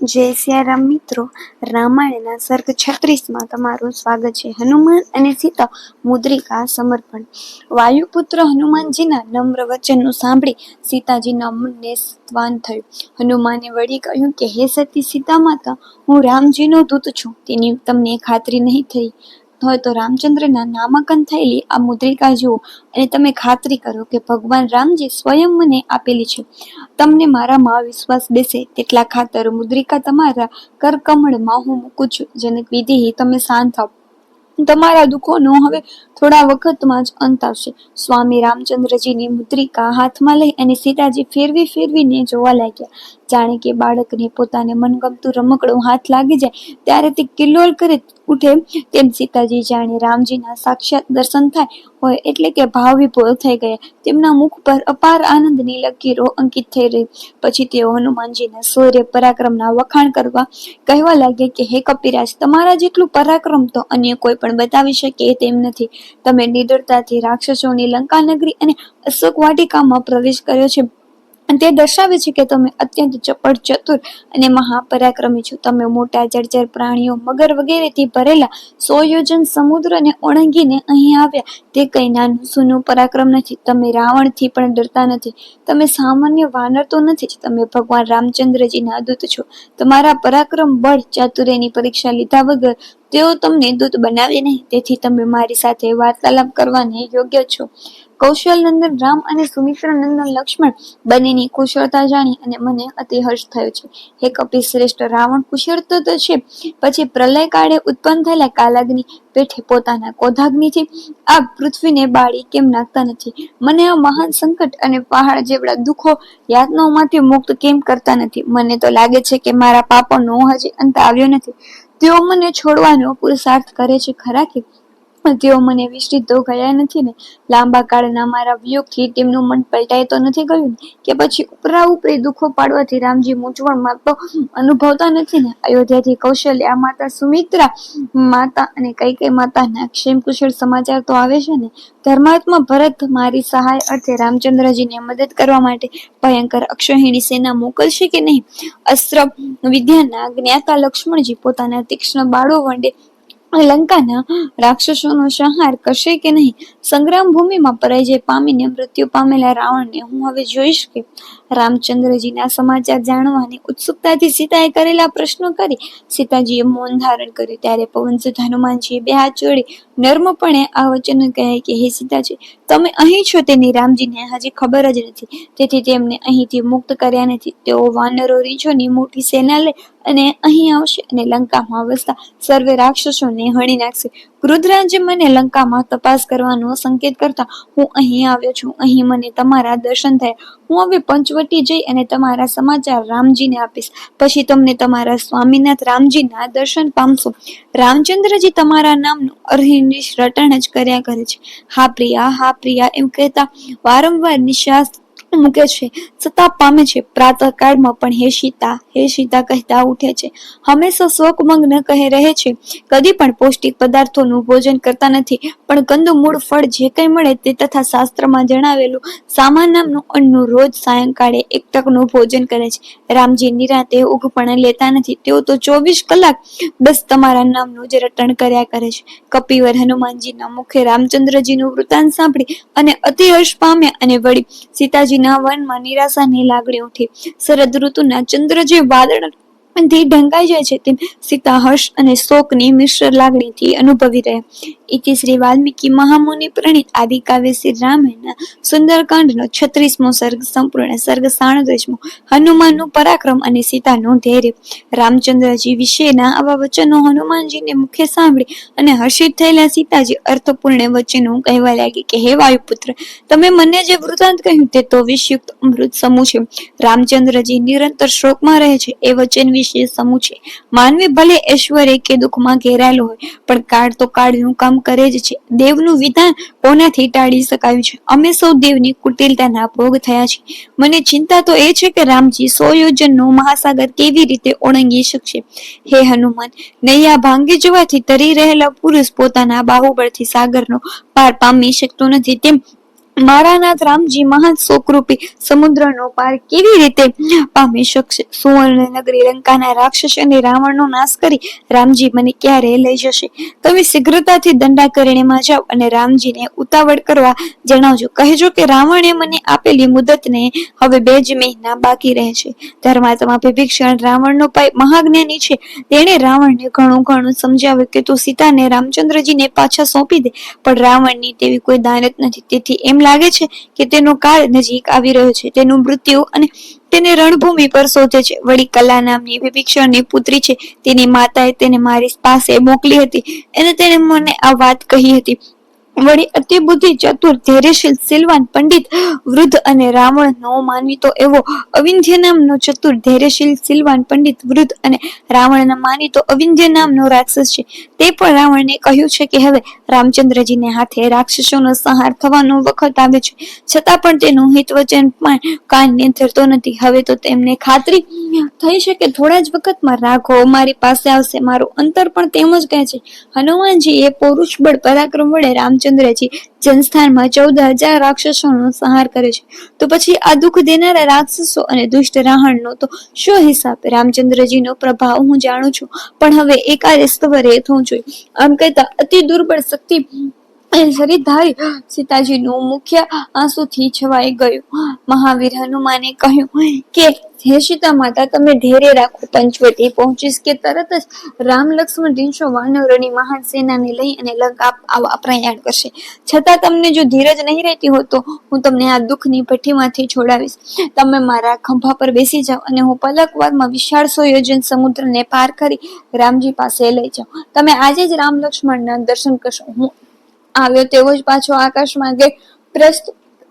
જય સિયારામ મિત્રો. રામાયણના સર્ગ છત્રીસમાં તમારું સ્વાગત છે. હનુમાન અને સીતા મુદ્રિકા સમર્પણ. વાયુપુત્ર હનુમાનજીના નમ્ર વચનનું સાંભળી સીતાજીના મનને સ્વાન થયું. હનુમાને વળી કહ્યું કે, હે સતી સીતા માતા, હું રામજીનો દૂત છું. તેની તમને ખાતરી નહીં થઈ. હોય તો રામચંદ્રના નામાંકન થયેલી આ મુદ્રિકા જુઓ અને તમે ખાતરી કરો કે ભગવાન રામજી સ્વયં મને આપેલી છે. તમને મારામાં વિશ્વાસ બેસે તેટલા ખાતર મુદ્રિકા તમારા કરકમળમાં હું મૂકું છું, જનક વિધિ તમે શાંત થાવ તમારા દુઃખોનો હવે થોડા વખતમાં જ અંત આવશે. સ્વામી રામચંદ્રજીની મુદ્રિકા હાથમાં લઈ અને સીતાજી ફેરવી ફેરવીને જોવા લાગ્યા. જાણે કે બાળકને પોતાને મનગમતું રમકડું હાથ લાગી જાય, ત્યારે તે કિલ્લોલ કરે ઉઠે. તેમ સીતાજી જાણે રામજીના સાક્ષાત દર્શન થાય હોય એટલે કે ભાવ વિભોર થઈ ગયા. તેમના મુખ પર અપાર આનંદની લકીરો અંકિત થઈ રહી. પછી તેઓ હનુમાનજીના સૂર્ય પરાક્રમના વખાણ કરવા કહેવા લાગ્યા કે, હે કપિરાજ, તમારા જેટલું પરાક્રમ તો અન્ય કોઈ પણ બતાવી શકે તેમ નથી. તમે નિડરતાથી રાક્ષસોની લંકા નગરી અને અશોક વાટિકામાં પ્રવેશ કર્યો છે. તે દર્શાવે છે કે તમે અત્યંત ચપળ, ચતુર અને મહાપરાક્રમી છો. તમે મોટા જળચર પ્રાણીઓ મગર વગેરેથી ભરેલા સોયોજન સમુદ્રને ઓળંગીને અહીં આવ્યા. તે કંઈ નાનું સૂનું પરાક્રમ નથી. તમે રાવણથી પણ ડરતા નથી. તમે સામાન્ય વાનર તો નથી. જ તમે ભગવાન રામચંદ્રજીના દૂત છો. તમારા પરાક્રમ બળ ચાતુર્યની પરીક્ષા લીધા વગર તેઓ તમને દૂત બનાવે નહીં. તેથી તમે મારી સાથે વાર્તાલાપ કરવાને યોગ્ય છો. કૌશલ નંદન રામ અને સુમિત્ર નંદન લક્ષ્મણ બંનેની કુશળતા જાણી અને મને અતિ હર્ષ થયો છે. હે કપિ શ્રેષ્ઠ, રાવણ કુશળ તો છે, પછી પ્રલય કાળે ઉત્પન્ન થયેલા કાલાગ્નિ પેઠે પોતાના કોધાગ્નિથી આ પૃથ્વીને બાળી કેમ નાખતા નથી? મને આ મહાન સંકટ અને પહાડ જેવડા દુઃખો યાતનાઓમાંથી મુક્ત કેમ કરતા નથી? મને તો લાગે છે કે મારા પાપોનો હજી અંત આવ્યો નથી. તેઓ મને છોડવાનો પુરુષાર્થ કરે છે. ખરા કે તેઓ મને વિસ્તૃત તો ગયા નથી ને. લાંબા કાળના મારા વિયોગથી તેમનું મન પલટાય તો નથી ગયું કે પછી ઉપરા ઉપરી દુઃખો પાડવાથી રામજી મૂંઝવણમાં તો અનુભવતા નથી ને. અયોધ્યાથી કૌશલ્યા માતા સુમિત્રા, માતા અને કઈ કઈ માતાના ક્ષેમ કુશળ સમાચાર તો આવે છે ને. ધર્માત્મા ભરત મારી સહાય અર્થે રામચંદ્રજીને મદદ કરવા માટે ભયંકર અક્ષહિણી સેના મોકલશે કે નહીં? અસ્ત્ર વિદ્યાના જ્ઞાતા લક્ષ્મણજી પોતાના તીક્ષ્ણ બાળો વંડે લંકાના રાક્ષસોનો સંહાર કરશે કે નહીં? સંગ્રામ ભૂમિમાં પરાજય પામીને મૃત્યુ પામેલા રાવણને હું હવે જોઈશ કે રામચંદ્રજીના સમાચાર જાણવાની ઉત્સુકતાથી સીતાએ કરેલા પ્રશ્નો કરી સીતાજીએ મૌન ધારણ કર્યું. ત્યારે પવનસુત હનુમાનજીએ બે હાથ જોડી નર્મપણે આ વચન કહે કે, હે સીતાજી તમે અહીં છો તેની રામજીને હજી ખબર જ નથી. તેથી તેમને અહીંથી મુક્ત કર્યા નથી. તેઓ વાનરો, રીંછોની મોટી સેના લે અને અહીં આવશે અને લંકામાં વસતા સર્વે રાક્ષસોને હણી નાખશે. ગૃધરાજે મને લંકામાં તપાસ કરવાનો સંકેત કરતા, હું અહીં આવ્યો છું. અહીં મને તમારા દર્શન થયા. હું હવે પંચવટી જઈ અને તમારા સમાચાર રામજીને આપીશ. પછી તમને તમારા સ્વામીનાથ રામજીના દર્શન પામશો. રામચંદ્રજી તમારા નામનું અરહિનિશ રટણ જ કર્યા કરે છે. હા પ્રિયા, હા પ્રિયા એમ કહેતા વારંવાર નિશ્વાસ મૂકે છે. સતાપ પામે છે. પ્રાતઃકાળમાં પણ હે સીતા હે સીતા કહેતા ઉઠે છે. હંમેશા શોકમગ્ન કહે રહે છે. કદી પણ પૌષ્ટિક પદાર્થોનું ભોજન કરતા નથી. પણ કંદુ મૂળ ફળ જે કંઈ મળે તે તથા શાસ્ત્રમાં જણાવેલું સામાન નામનું અન્નનું રોજ સાયંકાળે એક ટકનું ભોજન કરે છે. રામજી નિરાતે ઊંઘ પણ લેતા નથી. તેઓ તો ચોવીસ કલાક બસ તમારા નામનું જ રટણ કર્યા કરે છે. કપિવર હનુમાનજીના મુખે રામચંદ્રજીનું વૃતાંત સાંભળી અને અતિ હર્ષ પામ્યા અને વળી સીતાજી ના વનમાં નિરાશાની લાગણી ઉઠી શરદ ઋતુના ચંદ્ર જે વાદળ થી ઢંકાઈ જાય છે તેમ સીતા હર્ષ અને શોકની મિશ્ર લાગણીથી અનુભવી રહ્યા ઇતિ શ્રી વાલ્મીકી મહામુનિ પ્રણીત આદિ કાવ્ય શ્રી રામાયણના સુંદરકાંડનો છત્રીસમો સર્ગ, સંપૂર્ણ સર્ગ સાડત્રીસમો હનુમાનનું પરાક્રમ અને સીતાનું ધૈર્ય. રામચંદ્રજી વિશેના આવા વચનો હનુમાનજીને મુખે સાંભળી અને હર્ષિત થયેલા સીતાજી અર્થપૂર્ણ વચનો કહેવા લાગી કે, હે વાયુપુત્ર, તમે મને જે વૃતાંત કહ્યું તે તો વિષયુક્ત અમૃત સમૂહ છે. રામચંદ્રજી નિરંતર શોકમાં રહે છે. એ વચન વિશે સમૂહ છે. માનવી ભલે ઐશ્વર્ય કે દુઃખમાં ઘેરાયેલો હોય, પણ કાળ તો કાળનું કામ કરે જ છે. દેવનું વિધાન કોનાથી ટાળી શકાયું છે? અમે સૌ દેવની કુટિલતાના ભોગ થયા છે મને ચિંતા તો એ છે કે રામજી સો યોજનનો મહાસાગર કેવી રીતે ઓળંગી શકશે? હે હનુમાન, નૈયા ભાંગી જવાથી તરી રહેલા પુરુષ પોતાના બાહુબળથી સાગરનો પાર પામી શકતો નથી. તેમ મારા નાથ રામજી મહાન શોકરૂપી સમુદ્રનો પાર કેવી રીતે પામી શકશે સુવર્ણ નગરી લંકાના રાક્ષસ અને રાવણનો નાશ કરી રામજી મને ક્યારે લઈ જશે? તમે શીઘ્રતાથી દંડાકરણ્યમાં જાઓ અને રામજીને ઉતાવળ કરવા જણાવજો. કહેજો કે રાવણે મને આપેલી મુદતને હવે બે જ મહિના બાકી રહે છે. ધર્માત્મા વિભીષણ રાવણનો પાય મહાજ્ઞાની છે. તેણે રાવણને ઘણું ઘણું સમજાવ્યું કે તું સીતાને રામચંદ્રજીને પાછા સોંપી દે. પણ રાવણની તેવી કોઈ દાનત નથી. તેથી એમ લાગે છે કે તેનો કાળ નજીક આવી રહ્યો છે. તેનું મૃત્યુ અને તેને રણભૂમિ પર શોધે છે. વળી કલા નામની વિભીક્ષણની પુત્રી છે. તેની માતાએ તેને મારી પાસે મોકલી હતી. અને તેને મને આ વાત કહી હતી. વળી અતિ બુદ્ધિ ચતુર, ધૈર્યશીલ સિલવાન પંડિત, વૃદ્ધ અને રાવણ નો માનવી તો એવો અવિંધ્ય નામનો ચતુર, ધૈર્યશીલ સિલવાન પંડિત, વૃદ્ધ અને રાવણ માની તો અવિંધ્ય નામનો રાક્ષસ છે. તે પણ રાવણને કહ્યું છે કે હવે રામચંદ્રજીને હાથે રાક્ષસોનો સંહાર થવાનો વખત આવે છે. છતાં પણ તેનું હિત વચન પણ કાનને ધરતો નથી. હવે તો તેમને ખાતરી થઈ શકે થોડા જ વખતમાં રાઘવ મારી પાસે આવશે. મારું અંતર પણ તેમ જ કહે છે. હનુમાનજી એ પૌરુષ બળ પરાક્રમ વડે રામચંદ્રજી જનસ્થાનમાં ચૌદ હજાર રાક્ષસોનો સંહાર કરે છે. તો પછી આ દુઃખ દેનારા રાક્ષસો અને દુષ્ટ રાહણનો તો શું હિસાબ? રામચંદ્રજીનો પ્રભાવ હું જાણું છું, પણ હવે એકાદ સ્તવરે થવું જોઈએ. આમ કહેતા અતિ દુર્બળ શક્તિ શરીરધારી સીતાજીનું મુખ્ય આંસુથી છવાઈ ગયું. મહાવીર હનુમાને કહ્યું કે, હે સીતા માતા, તમે ધૈર્ય રાખો, પંચવટી પહોંચીશ કે તરત જ રામ લક્ષ્મણ ત્રણસો વાનરોની મહાન સેનાને લઈ અને લંકા પ્રયાણ કરશે. છતાં તમને જો ધીરજ નહીં રહેતી હોય તો હું તમને આ દુઃખની ભઠ્ઠીમાંથી છોડાવીશ. તમે મારા ખંભા પર બેસી જાઓ અને હું પલકવારમાં વિશાળ સોયોજન સમુદ્રને પાર કરી રામજી પાસે લઈ જાઉં. તમે આજે જ રામ લક્ષ્મણના દર્શન કરશો. હું આવ્યો તેવો જ પાછો આકાશ માર્ગે પ્રસ્ત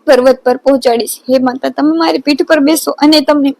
પર્વત પર પહોંચાડીશ. હે માતા, તમે મારી પીઠ પર બેસો અને તમને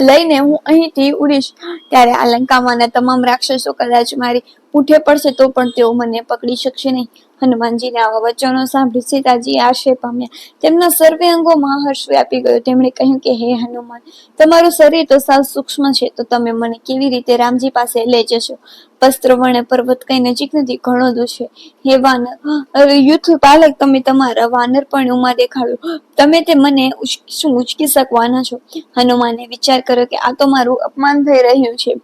લઈને હું અહીંથી ઉડીશ. ત્યારે આ લંકામાંના તમામ રાક્ષસો કદાચ મારી ઉઠે પડશે તો પણ તેઓ મને પકડી શકશે નહીં. હનુમાનજીને આવા વચનો સાંભળી સીતાજી આશ્રય પામ્યા. તેમના સર્વે અંગોમાં હર્ષ વ્યાપી ગયો. તેમણે કહ્યું કે, હે હનુમાન, તમારું શરીર તો સાવ સૂક્ષ્મ છે, તો તમે મને કેવી રીતે રામજી પાસે લઈ જશો? વસ્ત્રવર્ણ પર્વત કઈ નજીક નથી, ઘણો દૂર છે. હે વાનર યુથ પાલક, તમે તમારા વાનર પણ ઉમા દેખાડ્યો તમે તે મને શું ઉચકી શકવાના છો? હનુમાને વિચાર કર્યો કે, આ તો મારું અપમાન થઈ રહ્યું છે.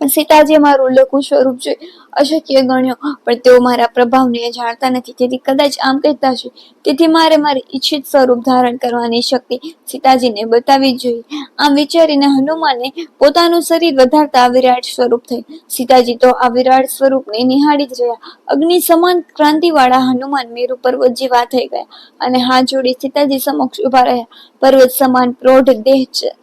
સીતાજી મારું લઘુ સ્વરૂપ છે અશક્ય ગણ્યો. પણ તેઓ મારા પ્રભાવને જાણતા નથી. તેથી કદાચ આમ કહેતા છે તેથી મારે મારી ઈચ્છિત સ્વરૂપ ધારણ કરવાની શક્તિ સીતાજીને બતાવી જોઈએ. આમ વિચારીને હનુમાને પોતાનું શરીર વધારતા વિરાટ સ્વરૂપ થઈ સીતાજી તો આ વિરાટ સ્વરૂપને નિહાળી જ રહ્યા. અગ્નિ સમાન ક્રાંતિવાળા હનુમાન મેરુ પર્વત જેવા થઈ ગયા અને હાથ જોડી સીતાજી સમક્ષ ઊભા રહ્યા. પર્વત સમાન પ્રૌઢ દેહ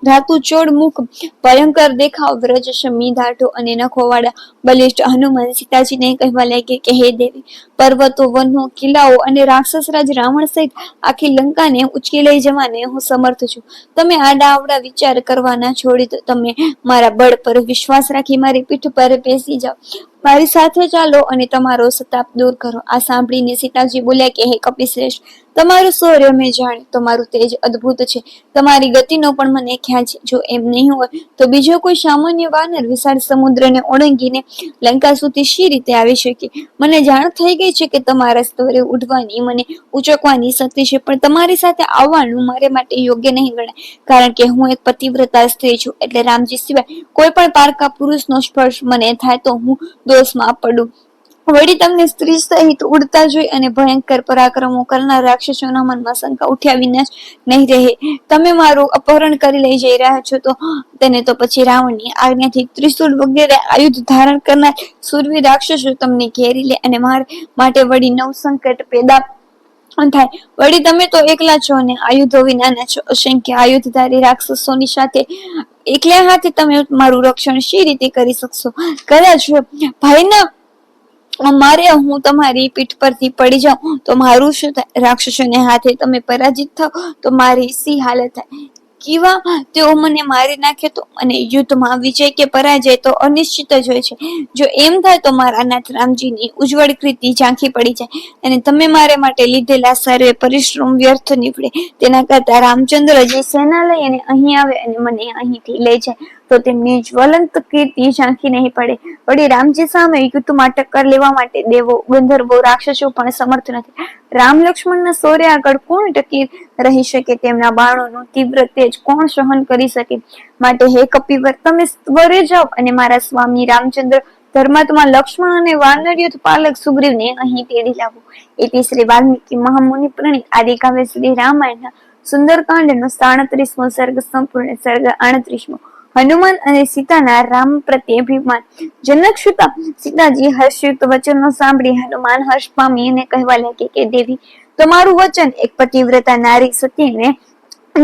ધાતુ ચોડ મુખ, ભયંકર દેખાવ, વ્રજ, શમી ધાટો અને નખોવાળા બલિષ્ઠ હનુમાન સીતાજીને કહેવા લાગે કે, હે દેવી, પર્વતો, વનો, કિલ્લાઓ અને રાક્ષસરાજ રાવણ સહિત આખી લંકાને ઉચકી લઈ જવાને હું સમર્થ છું. તમે આડા આવડા વિચાર કરવાના છોડી દો તમે મારા બળ પર વિશ્વાસ રાખી મારી પીઠ પર બેસી જાઓ. મારી સાથે ચાલો અને તમારો સતાપ દૂર કરો. આ સાંભળીને સીતાજી બોલ્યા કે, હે કપિશ્રેષ્ઠ તમારું શૌર્ય મેં જાણ્યું. તમારું તેજ અદ્ભુત છે. તમારી ગતિનો પણ મને ખ્યાલ છે. જો એમ નહીં હોય, તો બીજો કોઈ સામાન્ય વાનર વિશાળ સમુદ્રને ઓળંગીને લંકા સુધી શી રીતે આવી શકે? મને જાણ થઈ ગઈ છે કે તમારા સ્તરે ઉઠવાની મને ઉચકવાની શક્તિ છે, પણ તમારી સાથે આવવાનું મારે માટે યોગ્ય નહીં ગણાય. કારણ કે હું એક પતિવ્રતા સ્ત્રી છું. એટલે રામજી સિવાય કોઈ પણ પારકા પુરુષનો સ્પર્શ મને થાય તો હું દોષમાં પડું. વળી તમને સ્ત્રી સહિત ઉડતા જોઈ અને ભયંકર પરાક્રમો કરનાર રાક્ષસોના મનમાં શંકા ઉઠ્યા વિના નહીં રહે. તમે મારું અપહરણ કરી લઈ જઈ રહ્યા છો તો તેને તો પછી રાવણની આજ્ઞાથી ત્રિશુલ વગેરે આયુધ ધારણ કરનાર સુરવી રાક્ષસો તમને ઘેરી લે અને મારે માટે વળી નવ સંકટ પેદા થાય. વળી તમે તો એકલા છો અને આયુધો વિનાના છો, અસંખ્ય આયુધધારી રાક્ષસોની સાથે એકલા હાથે તમે મારું રક્ષણ શી રીતે કરી શકશો? કદાચ ભાઈના, મારે હું તમારી પીઠ પરથી પડી જાઉં, તો મારું શું થાય? રાક્ષસોને હાથે તમે પરાજિત થાવ, તો મારી સી હાલત થાય? કેવા? તેઓ મને મારી નાખે તો અને યુદ્ધમાં વિજય કે પરાજય તો અનિશ્ચિત જ હોય છે. જો એમ થાય તો મારા નાથ રામજીની ઉજ્જવળ કૃતિ ઝાંખી પડી જાય અને તમે મારે માટે લીધેલા સર્વે પરિશ્રમ વ્યર્થ નીકળે. તેના કરતા રામચંદ્ર જે સેના લઈ અને અહીં આવે અને મને અહીંથી લઈ જાય. તો તેમની જ્વલંત કીર્તિ ઝાંખી નહીં પડે. વળી રામજી સામે યુદ્ધમાં ટક્કર લેવા માટે દેવો, ગંધર્વો, રાક્ષસો પણ સમર્થ નથી. રામ લક્ષ્મણના શૌર્ય આગળ કોણ ટકી રહી શકે? તેમના બાણોનું તીવ્ર તેજ કોણ સહન કરી શકે? માટે હે કપિવર, તમે સ્વરે જાઓ અને મારા સ્વામી રામચંદ્ર ધર્માત્મા લક્ષ્મણ અને વાનર યુદ્ધ પાલક સુગ્રીવને અહીં તેડી લાવો. એથી શ્રી વાલ્મીકી મહામુનિ પ્રણીત આદિકાવ્ય શ્રી રામાયણના સુંદરકાંડનો સાડત્રીસમો સર્ગ, સંપૂર્ણ સર્ગ, આડત્રીસમો. હનુમાન અને સીતાના રામ પ્રત્યે અભિમાન. જનક સુતા સીતાજી હર્ષયુક્ત વચનો સાંભળી હનુમાન હર્ષ પામી અને કહેવા લાગે કે, દેવી, તમારું વચન એક પતિવ્રતા નારી સતીને,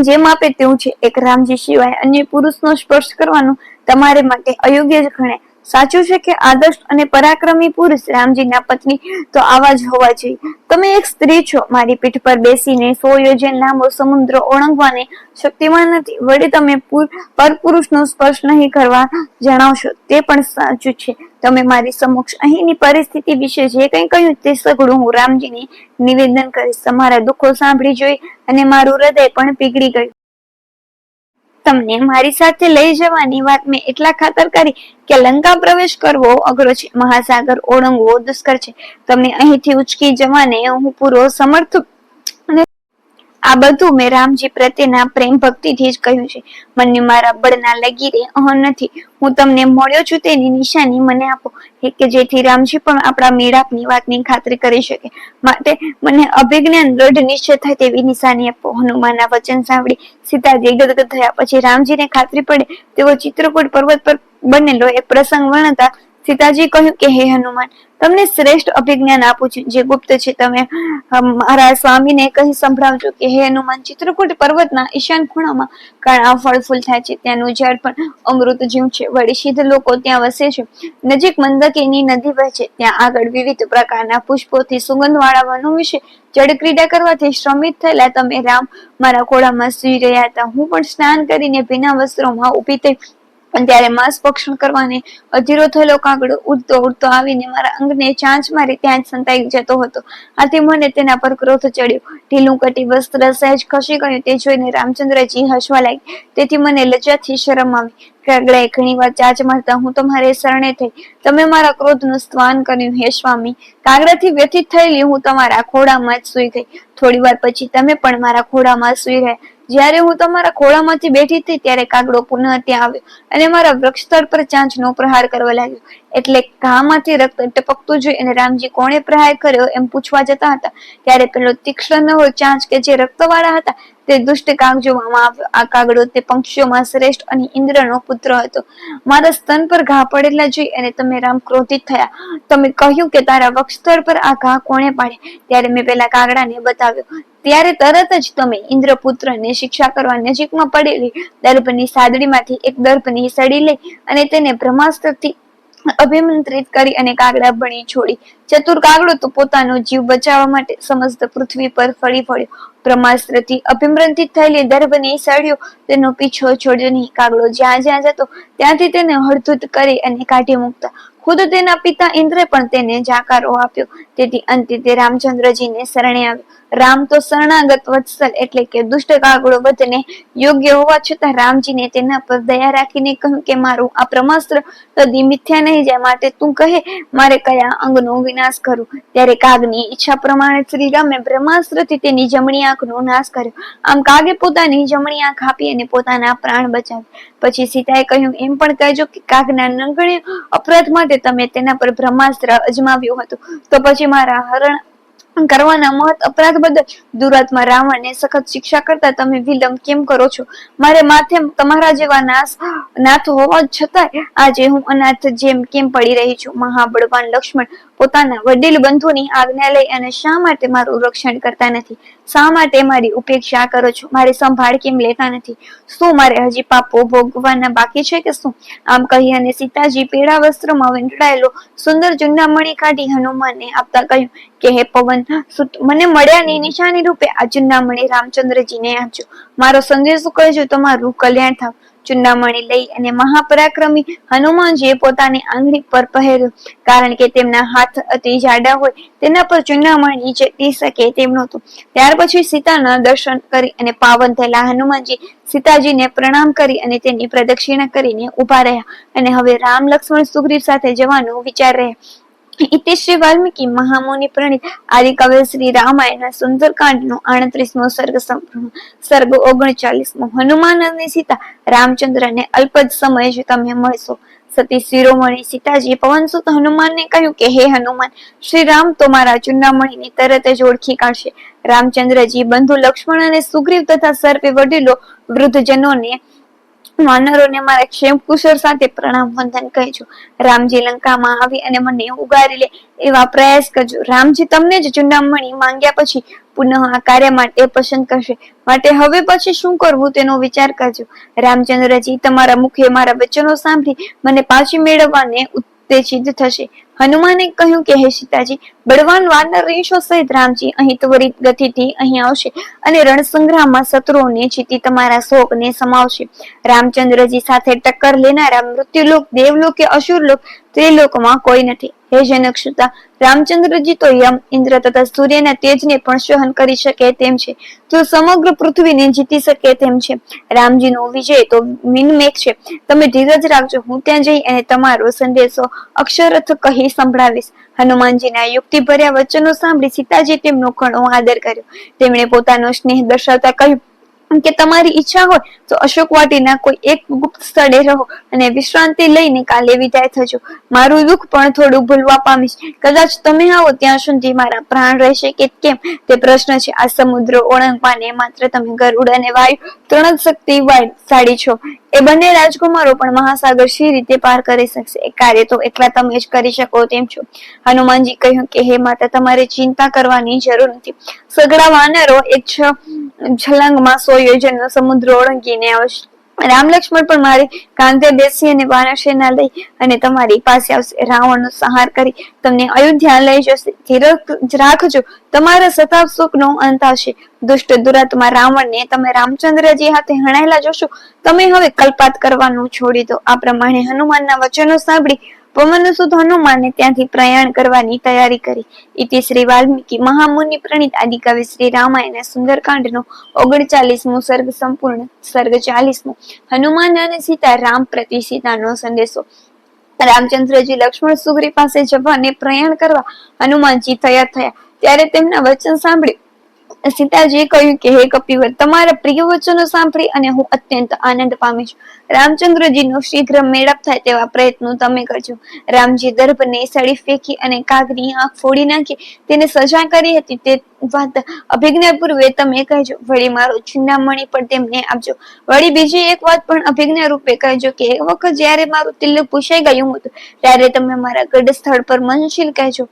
જેમ આપે તેવું છે. એક રામજી સિવાય અન્ય પુરુષનો સ્પર્શ કરવાનું તમારે માટે અયોગ્ય જ ગણાય. સાચું છે કે આદર્શ અને પરાક્રમી પુરુષ રામજીના પત્ની તો આવા જ હોવા જોઈએ. તમે એક સ્ત્રી છો, મારી પીઠ પર બેસીને સો યોજન લાંબો સમુદ્ર ઓળંગવાને શક્તિમાન નથી. વળી તમે પરપુરુષનો સ્પર્શ નહીં કરવા જણાવશો, તે પણ સાચું છે. તમે મારી સમક્ષ અહીંની પરિસ્થિતિ વિશે જે કંઈ કહ્યું તે સઘળું હું રામજીને નિવેદન કરીશ. તમારા દુઃખો સાંભળી જોઈ અને મારું હૃદય પણ પીગળી ગયું. તમને મારી સાથે લઈ જવાની વાત મેં એટલા ખાતર કરી કે લંકા પ્રવેશ કરવો અઘરો છે. મહાસાગર ઓળંગવો દુષ્કર છે. તમને અહીંથી ઉચકી જવાને હું પૂરો સમર્થ આ બધું મેં રામજી પ્રત્યેના પ્રેમ ભક્તિથી જ કહ્યું છે. મને મારા બળના લગીરે અહં નથી. હું તમને મળ્યો છું તેની નિશાની મને આપો. કે જેથી રામજી પણ આપણા મેળાપની વાતની ખાતરી કરી શકે. માટે મને અભિજ્ઞાન દ્રઢ નિશ્ચય થાય તેવી નિશાની આપો. હનુમાનના વચન સાંભળી સીતાજી ગદગદ થયા. પછી રામજીને ખાતરી પડે તેવો ચિત્રકૂટ પર્વત પર બનેલો એ પ્રસંગ વર્ણતા સીતાજી કહ્યું કે, હે હનુમાન, તમને શ્રેષ્ઠ અભિજ્ઞાન આપું છું. જે ગુપ્ત છે, તમે મારા સ્વામીને કહી સંભળાવજો કે, હે હનુમાન, ચિત્રકૂટ પર્વતના ઈશાન ખૂણામાં કાળા ફળ થાય છે. ત્યાંનું ઝાડ પણ અમૃત જીવ છે. વળી સિદ્ધ લોકો ત્યાં વસે છે. નજીક મંદકીની નદી વહે છે. ત્યાં આગળ વિવિધ પ્રકારના પુષ્પોથી સુગંધવાળા વનો વિશે જળક્રીડા કરવાથી શ્રમિત થયેલા તમે રામ, મારા ખોળામાં સુઈ રહ્યા હતા. હું પણ સ્નાન કરીને ભીના વસ્ત્રોમાં ઊભી થઈ ત્યારે માંસ ભક્ષણ કરવાને અધીરો થયેલો કાગડો ઉડતો ઉડતો આવીને મારા અંગને ચાંચ મારી ત્યાં જ સંતાઈ જતો હતો. આથી મને તેના પર ક્રોધ ચડ્યો. ઢીલું કટી વસ્ત્ર સહેજ ખસી ગયું. તે જોઈને રામચંદ્રજી હસવા લાગી. તેથી મને લજ્જાથી શરમ આવી. કાગડાએ ઘણી વાર ચાચ મારતા હું તમારે શરણે થઈ. તમે મારા ક્રોધનું સ્વાન કર્યું હે, સ્વામી. કાગડાથી વ્યથિત થયેલી હું તમારા ખોડામાં જ સુઈ ગઈ. થોડી વાર પછી તમે પણ મારા ખોડામાં સુઈ રહ્યા. જ્યારે હું તમારા ખોળામાંથી બેઠી હતી ત્યારે કાગડો પુનઃ ત્યાં આવ્યો અને મારા વૃક્ષ પર ચાંચનો પ્રહાર કરવા લાગ્યો. એટલે ઘામાંથી રક્ત ટપકતું જોઈ અને રામજી કોણે પ્રહાર કર્યો એમ પૂછવા જતા હતા. ત્યારે પેલો તીક્ષ્ણ ચાંચ કે જે રક્તવાળા હતા તે દુષ્ટ કાગ જોવામાં આ કાગડો તે પંક્ષીઓમાં શ્રેષ્ઠ અને ઇન્દ્રનો પુત્ર હતો. મારા સ્તન પર ઘા પડેલા જોઈ અને તમે રામ ક્રોધિત થયા. તમે કહ્યું કે તારા વક્ષસ્થળ પર આ ઘા કોણે પાડે? ત્યારે મેં પેલા કાગડાને બતાવ્યો. ત્યારે તરત જ તમે ઇન્દ્રપુત્રને શિક્ષા કરવા નજીકમાં પડેલી દર્ભની સાદડીમાંથી એક દર્ભની સડી લઈ અને તેને બ્રહ્માસ્ત્રથી અભિમંત્રિત કરી અને કાગડા ભણી છોડી. ચતુર કાગડો તો પોતાનો જીવ બચાવવા માટે સમસ્ત પૃથ્વી પર ફરી ફળ્યો. બ્રહ્માસ્ત્રથી અભિમંત્રિત થયેલી દર્ભની સળિયો તેનો પીછો છોડ્યો નહીં કાગડો જ્યાં જ્યાં જતો, ત્યાંથી તેને હળધૂત કરી અને કાઢી મૂકતા. ખુદ તેના પિતા ઇન્દ્રે પણ તેને જાકારો આપ્યો. તેથી અંતે તે રામચંદ્રજીને શરણે આવ્યો. રામ તો શરણાગત વત્સલ એટલે કે દુષ્ટ કાગડો વધને યોગ્ય હોવા છતાં રામજીને તેના પર દયા રાખીને કહ્યું કે મારું આ બ્રહ્માસ્ત્ર કદી મિથ્યા નહીં જાય. માટે તું કહે, મારે કયા અંગનો વિનાશ કરું? ત્યારે કાગની ઈચ્છા પ્રમાણે શ્રી રામે બ્રહ્માસ્ત્રથી તેની જમણી આંખનો નાશ કર્યો. આમ કાગે પોતાની જમણી આંખ આપી અને પોતાના પ્રાણ બચાવ્યા. પછી સીતાએ કહ્યું, એમ પણ કહેજો કે કાગના નગણ્ય અપરાધ માટે તમે તેના પર બ્રહ્માસ્ત્ર અજમાવ્યું હતું. તો પછી મારા હરણ કરવાના મહત અપરાધ બદલ દુરાત્મા રાવણને સખત શિક્ષા કરતા તમે વિલંબ કેમ કરો છો? મારે માથે તમારા જેવા નાશ નાથ હોવા છતાંય આજે હું અનાથ જેમ કેમ પડી રહી છું? મહાબળવાન લક્ષ્મણ પોતાના વડીલ બંધુની આજ્ઞા લઈ અને શા માટે મારું રક્ષણ કરતા નથી? શા માટે મારી ઉપેક્ષા કરો છો? મારી સંભાળ કેમ લેતા નથી? શું મારે હજી પાપો ભોગવાના બાકી છે કે શું? આમ કહી અને સીતાજી પીળા વસ્ત્રમાં વીંટળાયેલો સુંદર ચુંડામણી કાઢી હનુમાનને આપતા કહ્યું કે હે પવન મને મળ્યાની નિશાની રૂપે. આ ચુન્નામણી રામચંદ્રજીને આપજો. મારો સંદેશો કહેજો, તમારું કલ્યાણ થાવ. ચુન્નામણી લઈ અને મહાપરાક્રમી હનુમાનજીએ પોતાની આંગળી પર પહેર્યું, કારણ કે તેમના હાથ અતિ જાડા હોય, તેના પર ચુન્નામણી ચેતી શકે તેમ નહોતું ત્યાર પછી સીતાના દર્શન કરી અને પાવન થયેલા હનુમાનજી સીતાજીને પ્રણામ કરી અને તેની પ્રદક્ષિણા કરીને ઊભા રહ્યા. અને હવે રામ લક્ષ્મણ સુગ્રીવ સાથે જવાનો વિચાર રહ્યા ઇતિ શ્રી વાલ્મીકી, મહામુનિ પ્રણિત કવિ શ્રી રામાયણના સુંદરકાંડનો આડત્રીસમો સર્ગ સંપૂર્ણ. સર્ગ ઓગણચાલીસમો હનુમાન અને સીતા રામચંદ્રને અલ્પ જ સમય જ તમે મળશો. સતી શિરોમણી સીતાજી પવનસુત હનુમાનને કહ્યું કે, હે હનુમાન, શ્રી રામ તો મારા ચુંડામણીને તરત જ ઓળખી કાઢશે. રામચંદ્રજી, બંધુ લક્ષ્મણ અને સુગ્રીવ તથા સર્વે વડીલો વૃદ્ધજનોને વાનરોને મારા ક્ષેમ કુશળ સાથે પ્રણામ વંદન કહેજો. રામજી લંકામાં આવી અને મને ઉગારી લે એવા પ્રયાસ કરજો. રામજી તમને જ ચુંડામણી માંગ્યા પછી પુનઃ આ કાર્ય માટે પસંદ કરશે. માટે હવે પછી શું કરવું તેનો વિચાર કરજો. રામચંદ્રજી તમારા મુખે મારા વચનો સાંભળી મને પાછી મેળવવાને ઉત્તેજિત થશે. હનુમાને કહ્યું કે, હે સીતાજી, બળવાન વાનર રીંછો સહિત રામજી, અહીં ત્વરિત ગતિથી અહીં આવશે અને રણસંગ્રામમાં શત્રુઓને જીતી તમારા શોકને સમાવશે. રામચંદ્રજી સાથે ટક્કર લેનારા મૃત્યુલોક, દેવલોક કે અસુરલોક ત્રિલોકમાં કોઈ નથી. હે જનકસુતા રામચંદ્રજી તો યમ, ઇન્દ્ર તથા સૂર્યના તેજને પણ સહન કરી શકે તેમ છે. તો સમગ્ર પૃથ્વીને જીતી શકે તેમ છે. રામજીનો વિજય તો મિનમેક છે. તમે ધીરજ રાખજો. હું ત્યાં જઈ અને તમારો સંદેશો અક્ષરથ કહી સંભળાવીશ. હનુમાનજીના યુક્તિ ભર્યા વચનો સાંભળી સીતાજી તેમનો ઘણો આદર કર્યો. તેમણે પોતાનો સ્નેહ દર્શાવતા કહ્યું કે તમારી ઈચ્છા હોય તો અશોક વાટીના કોઈ એક ગુપ્ત સ્થળે રહો અને વિશ્રાંતિ લઈને કાલે વિદાય થજો. મારું દુઃખ પણ થોડું ભૂલવા પામીશ. કદાચ તમે આવો ત્યાં સુધી મારા પ્રાણ રહેશે કે કેમ? તે પ્રશ્ન છે. આ સમુદ્ર ઓળંગવાને માત્ર તમે ગરુડ અને વાયુ ત્રણ જ શક્તિ સાડી છો. એ બંને રાજકુમારો પણ મહાસાગર શી રીતે પાર કરી શકશે? એ કાર્ય તો એકલા તમે જ કરી શકો તેમ છો. હનુમાનજી કહ્યું કે, હે માતા, તમારે ચિંતા કરવાની જરૂર નથી. સગડા વાનરો એક છલંગમાં સો યોજનનો સમુદ્ર ઓળંગીને આવશે. રામ લક્ષ્મણ પણ મારી કાંધે બેસી અને વાનરસેના લઈ અને તમારી પાસે આવશે. રાવણનો સંહાર કરી તમને અયોધ્યા લઈ જશે. ધીરજ રાખજો. તમારા સતાપ સુખનો અંત આવશે. દુષ્ટ દુરાત્મા રાવણને તમે રામચંદ્રજી હાથે હણાયેલા જોશો. તમે હવે કલ્પાત કરવાનું છોડી દો. આ પ્રમાણે હનુમાનના વચનો સાંભળી પવનસુત હનુમાને ત્યાંથી પ્રયાણ કરવાની તૈયારી કરી. ઇતિ શ્રી વાલ્મીકી મહામુનિ પ્રણીત આદિકવિ શ્રી રામાયણ સુંદરકાંડનો ઓગણચાલીસમો સર્ગ સંપૂર્ણ સર્ગ ચાલીસમો. હનુમાન અને સીતા રામ પ્રતિ સીતાનો સંદેશો. રામચંદ્રજી લક્ષ્મણ સુગ્રી પાસે જવા અને પ્રયાણ કરવા હનુમાનજી તૈયાર થયા. ત્યારે તેમના વચન સાંભળ્યું. સીતાજીએ કહ્યું કે, હે કપિવર તમારા પ્રિય વચનો સાંભળી અને હું અત્યંત આનંદ પામી છું. રામચંદ્રજીનો શીઘ્ર મેળાપ થાય તેવા પ્રયત્નો તમે કરજો. રામજી દર્ભને સળી ફેંકી અને કાગની આંખ ફોડી નાખી. તેને સજા કરી હતી. તે વાત અભિજ્ઞા પૂર્વે તમે કહેજો. વળી મારો ચિંતામણી પણ તેમને આપજો. વળી બીજી એક વાત પણ અભિજ્ઞા રૂપે કહેજો કે, એક વખત જ્યારે મારું તિલક પૂછાઈ ગયું હતું, ત્યારે તમે મારા ગઢ સ્થળ પર મનશીલ કહેજો.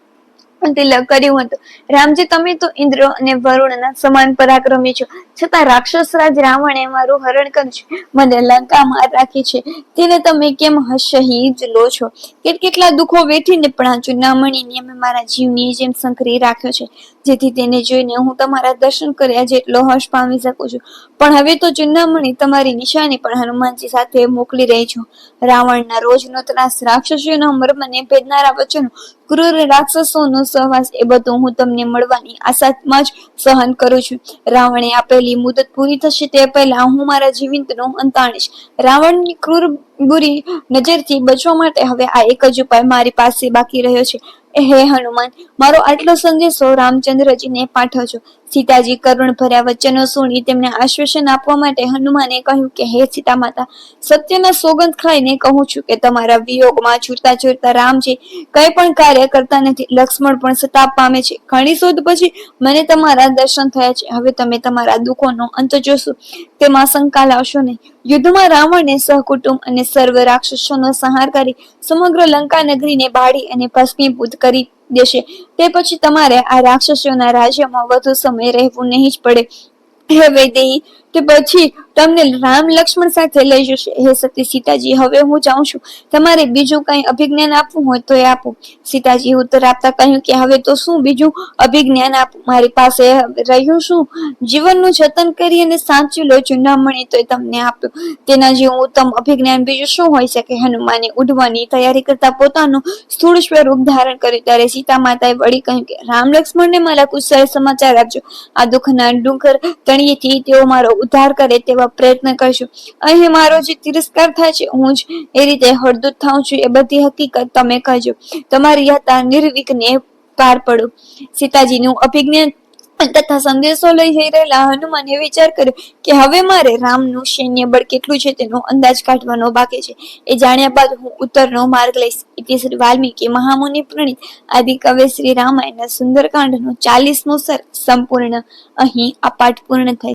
તિલક કર્યું હતું. રામજી, તમે તો ઇન્દ્ર અને વરુણના સમાન પરાક્રમી છો. છતાં રાક્ષસ રાજ રાવણે મારું હરણ કર્યું છે. મને લંકામાં રાખી છે. તેને તમે કેમ હસહી જ લો છો? કેટ કેટલા દુઃખો વેઠીને પણ આ ચુનામણીને અમે મારા જીવની જેમ સંકરી રાખ્યો છે. જેથી તેને જોઈને હું તમારા દર્શન કર્યા જેટલો હર્ષ પામી શકું છું. પણ હવે તો ચુનામણી તમારી નિશાની પણ હનુમાનજી સાથે મોકલી રહી છું. રાવણના રોજનો ત્રાસ રાક્ષસીઓના મર્મને ભેદનારા વચનો ક્રૂર રાક્ષસોનો સહવાસ એ બધું હું તમને મળવાની આશામાં જ સહન કરું છું. રાવણે આપેલી મુદત પૂરી થશે તે પહેલા હું મારા જીવિતનો અંત આણીશ રાવણની ક્રૂર બુરી નજરથી બચવા માટે હવે આ એક જ ઉપાય મારી પાસે બાકી રહ્યો છે. હે હનુમાન, મારો આટલો સંદેશો રામચંદ્રજીને પાઠવજો. સીતાજી કરુણ ભર્યા વચનો સુણી તેમને આશ્વાસન આપવા માટે હનુમાને કહ્યું કે, હે સીતા સત્યના સોગંદ ખાઈને કહું છું કે તમારા વિયોગમાં છૂટતા છૂટતા રામજી કઈ પણ કાર્ય કરતા નથી. લક્ષ્મણ પણ સતાપ પામે છે. ઘણી શોધ પછી મને તમારા દર્શન થયા છે. હવે તમે તમારા દુઃખોનો અંત જોશો. તેમાં શંકા લાવશો નહીં. યુદ્ધમાં રાવણને સહકુટુંબ અને સર્વ રાક્ષસોનો સંહાર કરી સમગ્ર લંકા નગરીને બાળી અને ભસ્મીભૂત કરી દેશે. તે પછી તમારે આ રાક્ષસોના રાજ્યમાં વધુ સમય રહેવું નહીં જ પડે. હે વૈદેહી, તે પછી તમને રામ લક્ષ્મણ સાથે લઈ જશે. હે સતી સીતાજી, હવે હું જાઉં છું. તમારે બીજું કઈ અભિજ્ઞાન આપવું હોય તો એ આપો. સીતાજી ઉત્તર આપતા કહ્યું કે, હવે તો શું બીજું અભિજ્ઞાન આપું? મારી પાસે રહ્યું શું? જીવનનું જતન કરી અને સાચું લોચું ન મળી તો તમને આપ્યું. તેના જેવું ઉત્તમ અભિજ્ઞાન બીજું શું હોઈ શકે? હનુમાને ઉડવાની તૈયારી કરતા પોતાનું સ્થૂળ સ્વરૂપ ધારણ કર્યું. ત્યારે સીતા માતાએ વળી કહ્યું કે, રામ લક્ષ્મણને મારા કુશળ સમાચાર આપજો. આ દુઃખના ડુંગર તળિયેથી તેઓ મારો ઉદ્ધાર કરે તેવા પ્રયત્ન કરશું. અહીં મારો જે તિરસ્કાર થાય છે, હું જ એ રીતે હળદૂત થાઉં છું. એ બધી હકીકત તમે કહેજો. તમારી યાત્રા નિર્વિઘ્ને પાર પડો. સીતાજીનું અભિજ્ઞાન તથા સંદેશો લઈ જઈ રહેલા હનુમાને વિચાર કર્યો કે હવે મારે રામનું સૈન્ય બળ કેટલું છે તેનો અંદાજ કાઢવાનો બાકી છે. એ જાણ્યા બાદ હું ઉત્તરનો માર્ગ લઈશ. ઇતિ શ્રી વાલ્મીકી મહામુનિ પ્રણીત. આદિ કવિ શ્રી રામાયણના સુંદરકાંડનો ચાલીસમો સર સંપૂર્ણ. અહીં આ પાઠ પૂર્ણ થાય.